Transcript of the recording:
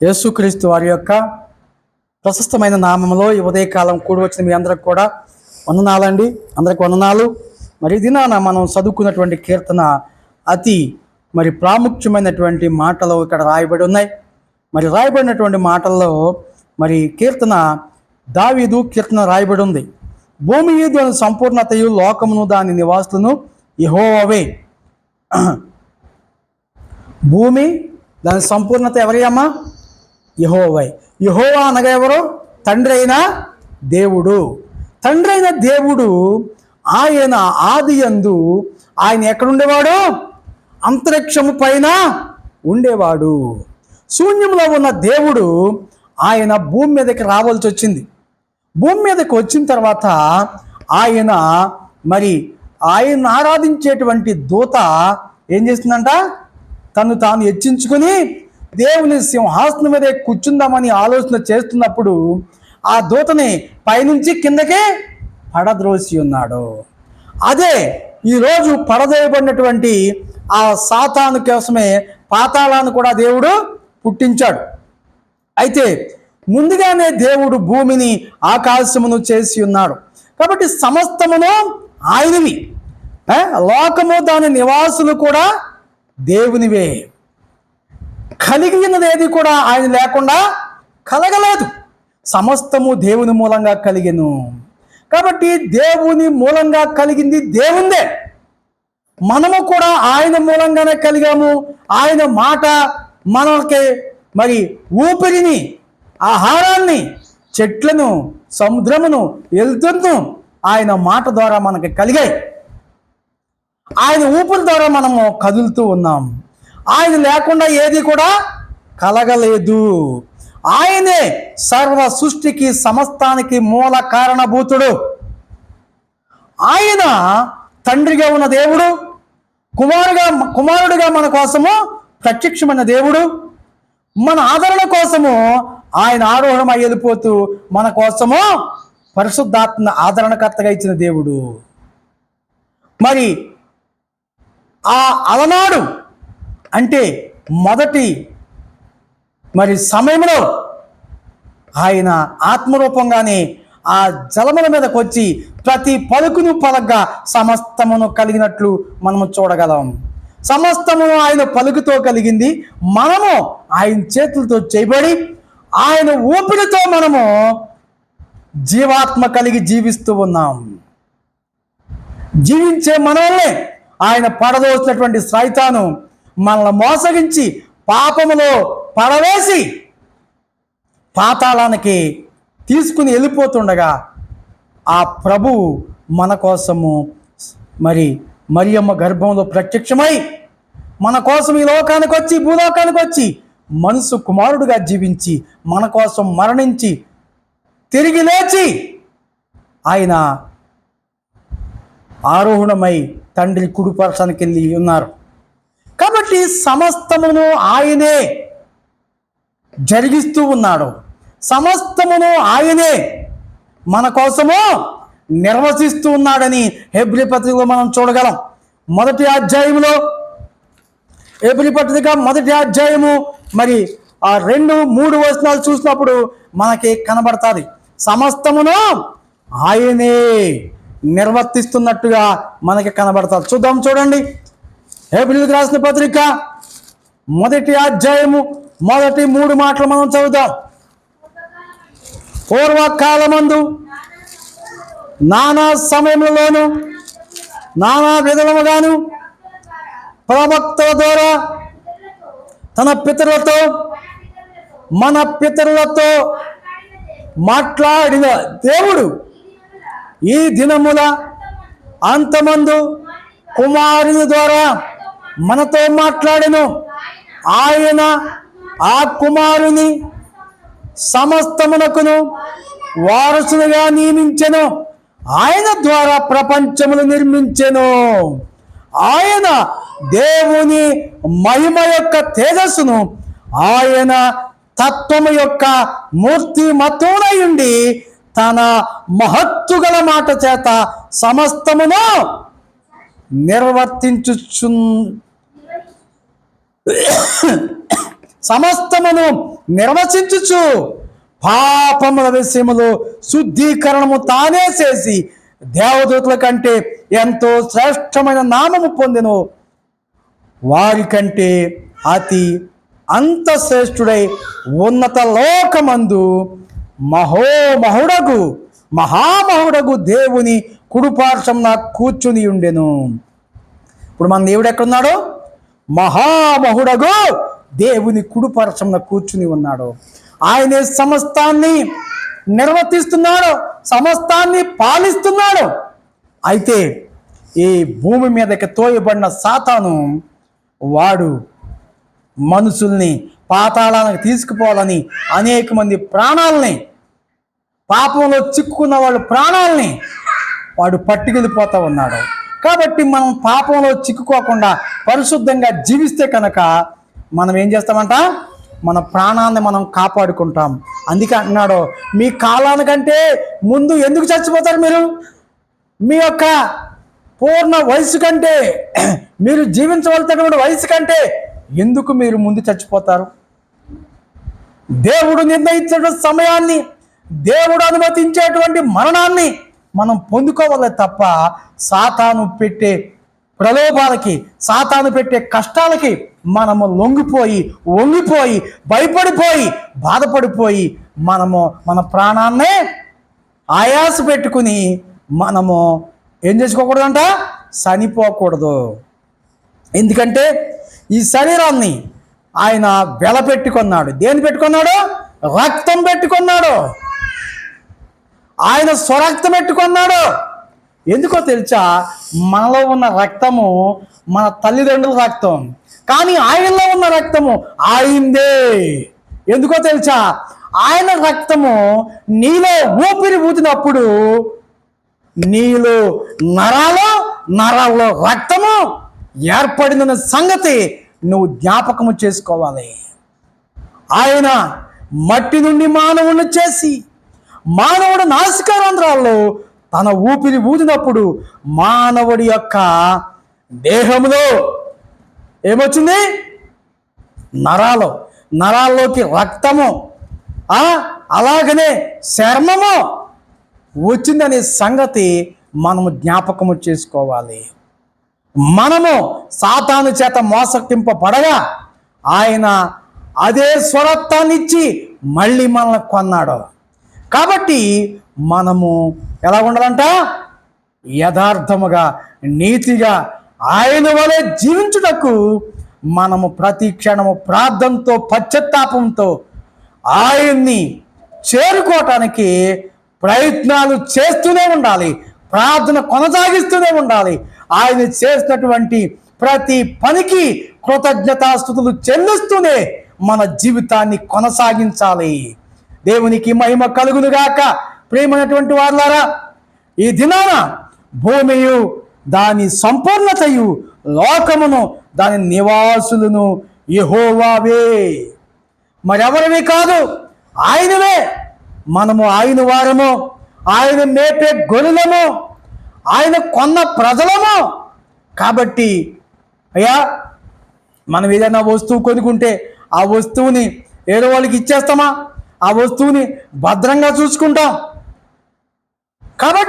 యేసుక్రీస్తు వారి యొక్క ప్రశస్తమైన నామంలో ఈ ఉదయకాలం కూడి వచ్చిన మీ అందరికి కూడా వందనాలండి. అందరికి వందనాలు. మరి దినాన మనం చదువుకున్నటువంటి కీర్తన అతి మరి ప్రాముఖ్యమైనటువంటి మాటలు ఇక్కడ రాయబడి ఉన్నాయి. మరి రాయబడినటువంటి మాటల్లో మరి కీర్తన దావీదు కీర్తన రాయబడి ఉంది. భూమి దాని సంపూర్ణతయు లోకమును దాని నివాసులను యెహోవావే. భూమి దాని సంపూర్ణత ఎవరి అమ్మా? యహోవై. యహోవా అనగా ఎవరు? తండ్రి అయిన దేవుడు. తండ్రి అయిన దేవుడు ఆయన ఆది అందు ఆయన ఎక్కడుండేవాడు? అంతరిక్షము పైన ఉండేవాడు. శూన్యంలో ఉన్న దేవుడు ఆయన భూమి మీదకి రావాల్సి వచ్చింది. భూమి మీదకి వచ్చిన తర్వాత ఆయన మరి ఆయన ఆరాధించేటువంటి దూత ఏం చేస్తుందంట తను తాను హెచ్చించుకుని దేవుని సింహాసనం మీద కూర్చుందామని ఆలోచన చేస్తున్నప్పుడు ఆ దూతని పైనుంచి కిందకే పడద్రోసి ఉన్నాడు. అదే ఈరోజు పడదేయబడినటువంటి ఆ సాతాను కోసమే పాతాళాన్ని కూడా దేవుడు పుట్టించాడు. అయితే ముందుగానే దేవుడు భూమిని ఆకాశమును చేసి ఉన్నాడు. కాబట్టి సమస్తమును ఆయనవి. లోకము దాని నివాసులు కూడా దేవునివే. కలిగినది ఏది కూడా ఆయన లేకుండా కలగలేదు. సమస్తము దేవుని మూలంగా కలిగెను. కాబట్టి దేవుని మూలంగా కలిగింది దేవుందే. మనము కూడా ఆయన మూలంగానే కలిగాము. ఆయన మాట మనకి మరి ఊపిరిని ఆహారాన్ని చెట్లను సముద్రమును ఎల్తును ఆయన మాట ద్వారా మనకి కలిగాయి. ఆయన ఊపిరి ద్వారా మనము కదులుతూ ఉన్నాం. ఆయన లేకుండా ఏది కూడా కలగలేదు. ఆయనే సర్వ సృష్టికి సమస్తానికి మూల కారణభూతుడు. ఆయన తండ్రిగా ఉన్న దేవుడు కుమారుగా కుమారుడిగా మన కోసము ప్రత్యక్షమైన దేవుడు. మన ఆదరణ కోసము ఆయన ఆరోహణమై వెళ్ళిపోతూ మన కోసము పరిశుద్ధాత్మ ఆదరణకర్తగా ఇచ్చిన దేవుడు. మరి ఆ అలనాడు అంటే మొదటి మరి సమయంలో ఆయన ఆత్మరూపంగానే ఆ జలముల మీదకు వచ్చి ప్రతి పలుకును పలగ్గా సమస్తమును కలిగినట్లు మనము చూడగలం. సమస్తమును ఆయన పలుకుతో కలిగింది. మనము ఆయన చేతులతో చేయబడి ఆయన ఊపిరితో మనము జీవాత్మ కలిగి జీవిస్తూ ఉన్నాం. జీవించే మనల్ని ఆయన పడదోసినటువంటి సైతాను మనల్ని మోసగించి పాపములో పడవేసి పాతాళానికి తీసుకుని వెళ్ళిపోతుండగా ఆ ప్రభువు మన కోసము మరి మరియమ్మ గర్భంలో ప్రత్యక్షమై మన కోసం ఈ లోకానికి వచ్చి భూలోకానికి వచ్చి మనసు కుమారుడుగా జీవించి మన కోసం మరణించి తిరిగి లేచి ఆయన ఆరోహణమై తండ్రి కుడిపరచానికి వెళ్ళి ఉన్నారు. కాబట్టి సమస్తమును ఆయనే జరిగిస్తూ ఉన్నాడు. సమస్తమును ఆయనే మన కోసము నిర్వసిస్తూ ఉన్నాడని హెబ్రి పత్రికలో మనం చూడగలం. మొదటి అధ్యాయంలో హెబ్రి పత్రిక మొదటి అధ్యాయము మరి ఆ రెండు మూడు వచనాలు చూసినప్పుడు మనకి కనబడుతుంది. సమస్తమును ఆయనే నిర్వర్తిస్తున్నట్టుగా మనకి కనబడతారు చూద్దాం చూడండి. ఏబిలికి రాసిన పత్రిక. మొదటి అధ్యాయము మొదటి మూడు మాటలు మనం చదువుదాం. పూర్వకాలమందు నానా సమయంలోను నానా విధముగాను ప్రవక్తల ద్వారా తన పితరులతో మన పితరులతో మాట్లాడిన దేవుడు ఈ దినముల అంతమందు కుమారుని ద్వారా మనతో మాట్లాడెను. ఆయన ఆ కుమారుని సమస్తమునకును వారసునిగా నియమించెను. ఆయన ద్వారా ప్రపంచములు నిర్మించెను. ఆయన దేవుని మహిమ యొక్క తేజస్సును ఆయన తత్వము యొక్క మూర్తి మత్తునయుండి తన మహత్తుగల మాట చేత సమస్తమును నిర్వర్తించుచు సమస్తమును నిర్వచించుచు పాపముల విషయములో శుద్ధీకరణము తానే చేసి దేవదూతుల కంటే ఎంతో శ్రేష్టమైన నామము పొందెను. వారికంటే అతి అంత శ్రేష్ఠుడై ఉన్నత లోకమందు మహోమహుడగు మహామహుడగు దేవుని కుడుపార్శ్వంన కూర్చుని ఉండెను. ఇప్పుడు మన దేవుడు ఎక్కడున్నాడో? మహామహుడగు దేవుని కుడుపరచమున కూర్చుని ఉన్నాడు. ఆయనే సమస్తాన్ని నిర్వర్తిస్తున్నాడు సమస్తాన్ని పాలిస్తున్నాడు. అయితే ఈ భూమి మీదకి తోయబడిన సాతాను వాడు మనుషుల్ని పాతాళానికి తీసుకుపోవాలని అనేక మంది ప్రాణాలని పాపంలో చిక్కుకున్న వాళ్ళ ప్రాణాలని వాడు పట్టుకెళ్ళిపోతా ఉన్నాడు. కాబట్టి మనం పాపంలో చిక్కుకోకుండా పరిశుద్ధంగా జీవిస్తే కనుక మనం ఏం చేస్తామంట? మన ప్రాణాన్ని మనం కాపాడుకుంటాం. అందుకే అంటున్నాడు మీ కాలానికంటే ముందు ఎందుకు చచ్చిపోతారు మీరు? మీ యొక్క పూర్ణ వయసు కంటే మీరు జీవించవలసినటువంటి వయసు కంటే ఎందుకు మీరు ముందు చచ్చిపోతారు? దేవుడు నిర్ణయించిన సమయాన్ని దేవుడు అనుమతించేటువంటి మరణాన్ని మనం పొందుకోవాలి తప్ప సాతాను పెట్టే ప్రలోభాలకి సాతాను పెట్టే కష్టాలకి మనము లొంగిపోయి వంగిపోయి భయపడిపోయి బాధపడిపోయి మనము మన ప్రాణాన్నే ఆయాస పెట్టుకుని మనము ఏం చేసుకోకూడదంట? చనిపోకూడదు. ఎందుకంటే ఈ శరీరాన్ని ఆయన వెల పెట్టుకున్నాడు దేని పెట్టుకున్నాడు? రక్తం పెట్టుకున్నాడు. ఆయన స్వరక్తం పెట్టుకున్నాడు. ఎందుకో తెలుసా? మనలో ఉన్న రక్తము మన తల్లిదండ్రుల రక్తం. కానీ ఆయనలో ఉన్న రక్తము ఆయిందే. ఎందుకో తెలుసా? ఆయన రక్తము నీలో ఊపిరి ఊదినప్పుడు నీలో నరాలో నరాల్లో రక్తము ఏర్పడిందన్న సంగతి నువ్వు జ్ఞాపకము చేసుకోవాలి. ఆయన మట్టి నుండి మానవుని చేసి మానవుడు నాసికారంధ్రాల్లో తన ఊపిరి ఊదినప్పుడు మానవుడి యొక్క దేహంలో ఏమొచ్చింది? నరాలు. నరాల్లోకి రక్తము. అలాగనే చర్మము వచ్చిందనే సంగతి మనము జ్ఞాపకము చేసుకోవాలి. మనము సాతాను చేత మోసటింపబడగా ఆయన అదే స్వరత్వాన్నిచ్చి మళ్ళీ మనల్ని కొన్నాడు. కాబట్టి మనము ఎలా ఉండాలంట? యథార్థముగా నీతిగా ఆయన వలె జీవించుటకు మనము ప్రతి క్షణము ప్రార్థనతో పశ్చత్తాపంతో ఆయన్ని చేరుకోవటానికి ప్రయత్నాలు చేస్తూనే ఉండాలి. ప్రార్థన కొనసాగిస్తూనే ఉండాలి. ఆయన చేసినటువంటి ప్రతి పనికి కృతజ్ఞతాస్థుతులు చెల్లిస్తూనే మన జీవితాన్ని కొనసాగించాలి. దేవునికి మహిమ కలుగునుగాక. ప్రేమైనటువంటి వాళ్ళారా ఈ దినాన భూమియు దాని సంపూర్ణతయు లోకమును దాని నివాసులను యహోవావే. మరెవరివి కాదు ఆయనవే. మనము ఆయన వారము ఆయన మేపే గొలులము ఆయన కొన్న ప్రజలము. కాబట్టి అయ్యా మనం ఏదైనా వస్తువు కొనుక్కుంటే ఆ వస్తువుని ఏదో వాళ్ళకి ఇచ్చేస్తామా? ఆ వస్తువుని భద్రంగా చూసుకుంటాం. కాబట్టి